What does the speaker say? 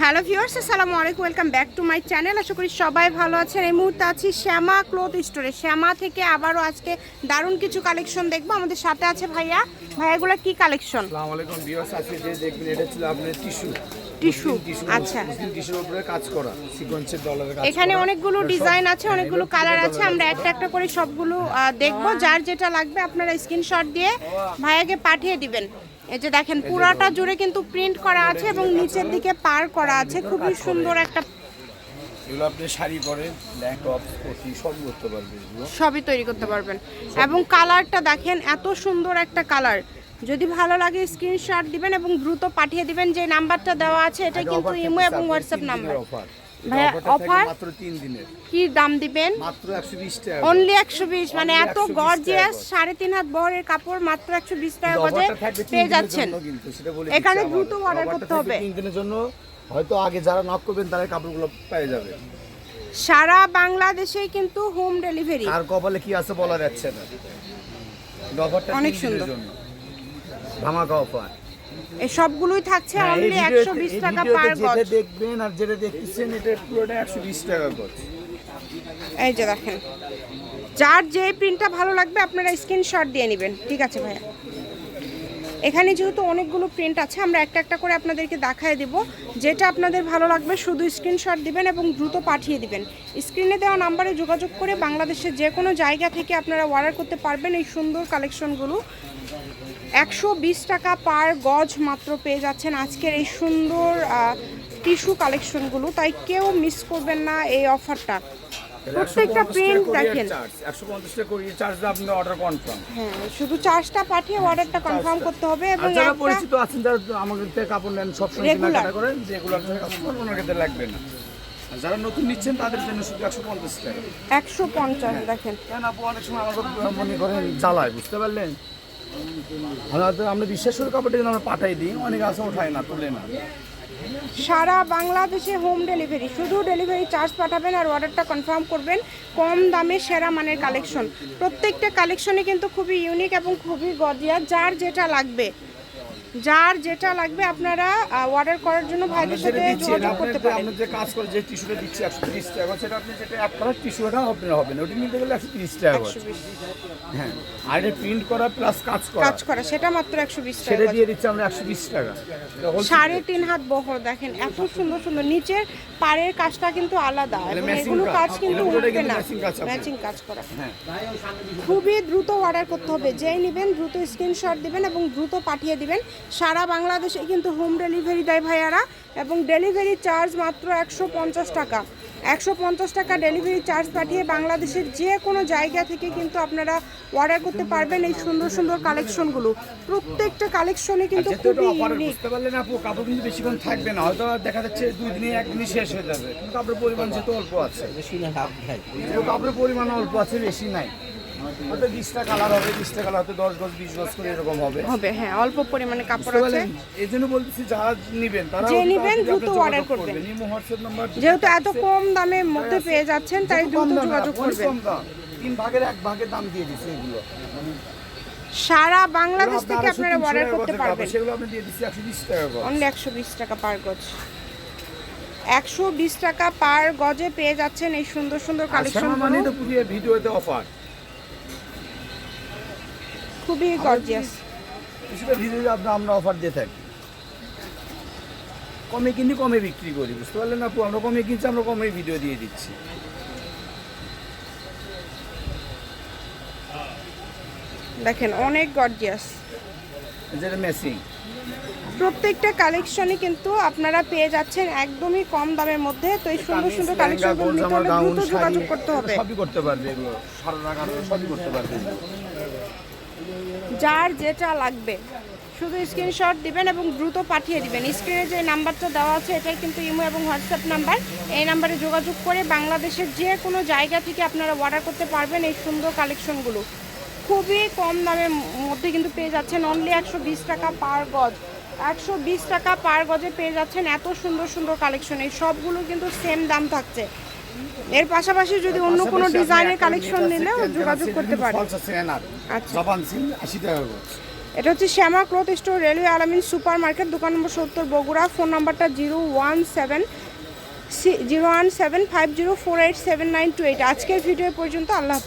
Hello viewers আসসালামু আলাইকুম welcome back to my channel. আশা করি সবাই ভালো আছেন। এই মুহূর্তে আছি শ্যামা ক্লথ স্টোরে। শ্যামা থেকে আবারও আজকে দারুণ কিছু কালেকশন দেখব। আমাদের সাথে আছে ভাইয়া। ভাইয়াগুলো কি কালেকশন? আসসালামু আলাইকুম ভিউয়ার্স আজকে যে দেখবেন এটা ছিল আপনার টিস্যু। টিস্যু আচ্ছা। টিস্যুর উপরে কাজ করা সিকোয়েন্সের ডলারের কাজ এখানে অনেকগুলো ডিজাইন আছে অনেকগুলো কালার আছে। আমরা একটা একটা করে সবগুলো দেখব। যার যেটা লাগবে আপনারা স্ক্রিনশট দিয়ে ভাইয়াকে পাঠিয়ে দিবেন। এই যে দেখেন পুরাটা জুড়ে কিন্তু প্রিন্ট করা আছে এবং নিচের দিকে পার করা আছে। খুবই সুন্দর একটা এগুলো আপনি শাড়ি পরেন ল্যাং টপ কুর্তি পারবেন সবই তৈরি করতে পারবেন। এবং কালারটা দেখেন এত সুন্দর একটা কালার। যদি ভালো লাগে স্ক্রিনশট দিবেন এবং দ্রুত পাঠিয়ে দিবেন যে নাম্বারটা দেওয়া আছে এটা কিন্তু ইমো এবং হোয়াটসঅ্যাপ নাম্বার ভাইয়া, offerটা মাত্র তিন দিনের। কি দাম দিবেন? মাত্র একশো বিশ টাকা অনলি একশো বিশ মানে এত গর্জিয়াস গজ। সাড়ে তিন হাত বহরের কাপড় মাত্র একশো বিশ টাকা গজে offerটা থাকবে তিন পেয়ে যাচ্ছেন। জন্য কিন্তু, সেটা বলে এখানে দ্রুত আবার। করতে হবে। তিন দিনের জন্য হয়তো আগে যারা নক করবেন তারা কাপড়গুলো পেয়ে যাবে। সারা বাংলাদেশেই কিন্তু হোম ডেলিভারি কার কপালে কি আছে বলা যাচ্ছে না। অনেক সুন্দর। ধামাকা অফার এই সবগুলোই থাকছে হ্যাঁ, অনলি বিশ এই টাকা ভিডিওতে পার যেটা গজ। দেখবেন আর যেটা দেখতেছেন এটা পুরোটা একশো বিশ টাকা গজ। এই যে দেখেন। যার যে প্রিন্টটা ভালো লাগবে আপনারা স্ক্রিনশট দিয়ে নেবেন। ঠিক আছে ভাইয়া? এখানে যেহেতু অনেকগুলো প্রিন্ট আছে আমরা একটা একটা করে আপনাদেরকে দেখায় দেব। যেটা আপনাদের ভালো লাগবে শুধু স্ক্রিনশট দিবেন এবং দ্রুত পাঠিয়ে দিবেন। স্ক্রিনে দেওয়া নাম্বারে যোগাযোগ করে বাংলাদেশের যে কোনো জায়গা থেকে আপনারা অর্ডার করতে পারবেন এই সুন্দর কালেকশনগুলো একশো বিশ টাকা পার গজ মাত্র পেয়ে যাচ্ছেন আজকের এই সুন্দর টিস্যু কালেকশনগুলো। তাই কেউ মিস করবেন না এই অফারটা। প্রত্যেকটা প্রিন্ট দেখেন। একশো পঞ্চাশ টাকা কোরিয়ার চার্জ অর্ডার কনফার্ম হ্যাঁ শুধু চার্জটা পাঠিয়ে অর্ডারটা কনফার্ম করতে হবে এবং যারা পরিচিত আছেন যারা আমাদের থেকে কাপড় নেন সবসময় Regular. কেনাকাটা করেন রেগুলার কাস্টমার ওনার লাগবে না। যারা নতুন নিচ্ছেন তাদের জন্য শুধু একশো পঞ্চাশ টাকা। একশো পঞ্চাশ দেখেন। কেন আপু অনেক সময় আমাকে মনে করেন জ্বালায় বুঝতে পারলেন? আমরা বিশ্বাস করে কাপড়টা কিন্তু আমরা পাঠাই দিই, অনেক আসা ওঠায় না, তুলে না। সারা বাংলাদেশে হোম ডেলিভারি শুধু ডেলিভারি চার্জ পাঠাবেন আর অর্ডারটা কনফার্ম করবেন কম দামে সেরা মানের কালেকশন প্রত্যেকটা কালেকশনে কিন্তু খুবই ইউনিক এবং খুবই গদিয়া যার যেটা লাগবে। যার যেটা লাগবে আপনারা অর্ডার করার জন্য ভাইদের সাথে যোগাযোগ করতে পারেন। আপনি যে কাজ করে যে টিস্যুটা দিচ্ছি একশো তিরিশ টাকা সেটা আপনি যেটা এক কালার টিস্যুটা আপনার হবে না ওটা নিতে গেলে একশো তিরিশ টাকা করে। 120 হ্যাঁ আর এটা প্রিন্ট করা প্লাস কাজ করা। কাজ করা সেটা মাত্র একশো বিশ সেটা দিয়ে দিচ্ছি আমরা একশো বিশ টাকা। সাড়ে তিন হাত বহর দেখেন এত সুন্দর সুন্দর নিচের পাড়ের কাজটা কিন্তু আলাদা এগুলো কাজ। কিন্তু উঠবে না। কাজ ম্যাচিং কাজ করা। হ্যাঁ। খুবই দ্রুত অর্ডার করতে হবে। যেই নেবেন দ্রুত স্ক্রিনশট দিবেন এবং দ্রুত পাঠিয়ে দিবেন। সারা বাংলাদেশে কিন্তু হোম ডেলিভারি দেয় ভাইয়ারা এবং ডেলিভারি চার্জ মাত্র একশো পঞ্চাশ টাকা। একশো পঞ্চাশ টাকা ডেলিভারি চার্জ পাঠিয়ে বাংলাদেশের যে কোনো জায়গা থেকে কিন্তু আপনারা অর্ডার করতে পারবেন এই সুন্দর সুন্দর কালেকশনগুলো প্রত্যেকটা কালেকশনে কিন্তু খুবই ইউনিক বুঝতে পারলেন আপু কাপড় কিন্তু বেশিক্ষণ থাকবে না হয়তো দেখা যাচ্ছে দুই দিনে একদিনই শেষ হয়ে যাবে। কাপড়ের পরিমাণ যেহেতু অল্প আছে। যেহেতু কাপড়ের পরিমাণ অল্প আছে বেশি নাই। হয়তো বিশটা কালার হবে বিশটা কালার হয়তো দশ গজ বিশ গজ করে এরকম হবে। হবে হ্যাঁ অল্প পরিমাণে কাপড় আছে। এই জন্য বলতেছি যারা নিবেন তারা যে অতি দ্রুত আপনার করবেন। ইমো হোয়াটসঅ্যাপ নাম্বার যেহেতু এত কম দামের মধ্যে পেয়ে যাচ্ছেন তাই দ্রুত যোগাযোগ করবেন। তিন ভাগের এক ভাগের দাম দিয়ে দিচ্ছে এগুলো। সারা বাংলাদেশ থেকে আপনারা অর্ডার করতে পারবেন। সেগুলো আপনি দিয়ে দিচ্ছি একশো বিশ টাকা অনলি পার গজ। একশো বিশ টাকা পার গজে পেয়ে যাচ্ছেন এই সুন্দর সুন্দর কালেকশন মানে ভিডিওতে অফার খুবই গর্জিয়াস কিছুটা ভিডিওতে আপনার আমরা অফার দিয়ে থাকি। কমে কিনি কমে বিক্রি করি বুঝতে পারলেন আপু? আমরা কমে কিনছি আমরা কমে ভিডিও দিয়ে দিচ্ছি। দেখেন অনেক গর্জিয়াস যেটা মেসিং প্রত্যেকটা কালেকশনই কিন্তু আপনারা পেয়ে যাচ্ছেন একদমই কম দামের মধ্যে। তো এই সুন্দর সুন্দর কালেকশনগুলো নিতে হলে দ্রুত যোগাযোগ করতে হবে। সবই করতে পারবে এগুলো। সারা গান সবই করতে পারবে। যার যেটা লাগবে। শুধু স্ক্রিনশট দিবেন এবং দ্রুত পাঠিয়ে দিবেন। স্ক্রিনে যে নাম্বারটা দেওয়া আছে, এটাই কিন্তু ইমো এবং হোয়াটসঅ্যাপ নাম্বার। এই নাম্বারে যোগাযোগ করে বাংলাদেশের যে কোনো জায়গা থেকে আপনারা অর্ডার করতে পারবেন এই সুন্দর কালেকশনগুলো খুবই কম দামের মধ্যে কিন্তু পেয়ে যাচ্ছেন। অনলি একশো বিশ টাকা পার গজ। একশো বিশ টাকা পার গজে পেয়ে যাচ্ছেন এত সুন্দর সুন্দর কালেকশন এই সবগুলো কিন্তু সেম দাম থাকছে। এর পাশাপাশি যদি অন্য কোনো ডিজাইনের কালেকশন ক্যান যোগাযোগ করতে এনার। আচ্ছা। এটা হচ্ছে Shyama cloth store railway Alamin super market দোকান নম্বর সত্তর বগুড়া ফোন নাম্বারটা zero one seven zero one seven five zero four eight seven nine two eight আজকের ভিডিও পর্যন্ত আল্লাহ।